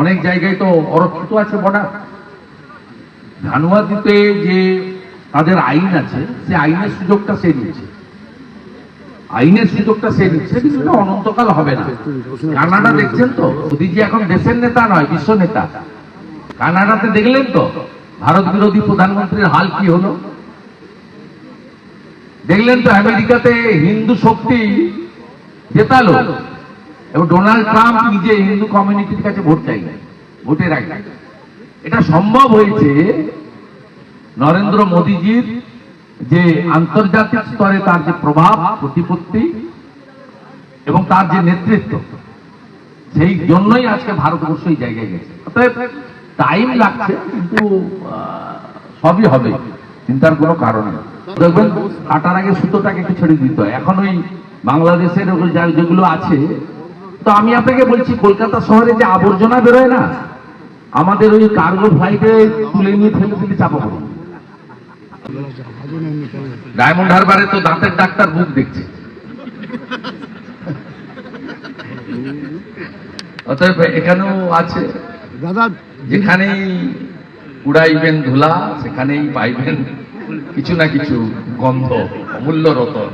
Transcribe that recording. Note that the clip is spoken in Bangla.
অনেক জায়গায় তো অরক্ষিত আছে বর্ডার। ধানুয়াদিতে যে তাদের আইন আছে, সে আইনের সুযোগটা সে নিচ্ছে আইনের সুযোগটা সে নিচ্ছে কিন্তু অনন্তকাল হবে না। কানাডা দেখছেন তো? মোদিজি এখন দেশের নেতা নয়, বিশ্ব নেতা। কানাডাতে দেখলেন তো? ভারত বিরোধী প্রধানমন্ত্রীর হাল কি হলো? দেখলেন তো আমেরিকাতে হিন্দু শক্তি জেতালো। এবং ডোনাল্ড ট্রাম্প নিজে হিন্দু কমিউনিটির কাছে ভোট চাই ভোটের আগে। এটা সম্ভব হয়েছে নরেন্দ্র মোদীজির যে আন্তর্জাতিক স্তরে তার যে প্রভাব, প্রতিপত্তি এবং তার যে নেতৃত্ব, সেই জন্যই আজকে ভারতবর্ষ এই জায়গায় গেছে। অতএব টাইম লাগছে, কিন্তু সবই হবে, চিন্তার কোনো কারণ নেই। দেখবেন, কাটার আগে সুতোটাকে একটু ছেড়ে দিতে এখন ওই বাংলাদেশের যেগুলো আছে তো আমি আপনাকে বলছি কলকাতা শহরে যে আবর্জনা বেরোয় না আমাদের ওই কার্গো ফ্লাইটে তুলে নিয়ে ফেলে দিলে চাপা পড়ে। ডায়মন্ড হারবারে তো দাঁতের ডাক্তার মুখ দেখছে। অতএব এখানেও আছে। দাদা যেখানেই উড়াইবেন ধুলা সেখানেই পাইবেন কিছু না কিছু গন্ধ অমূল্য রতন।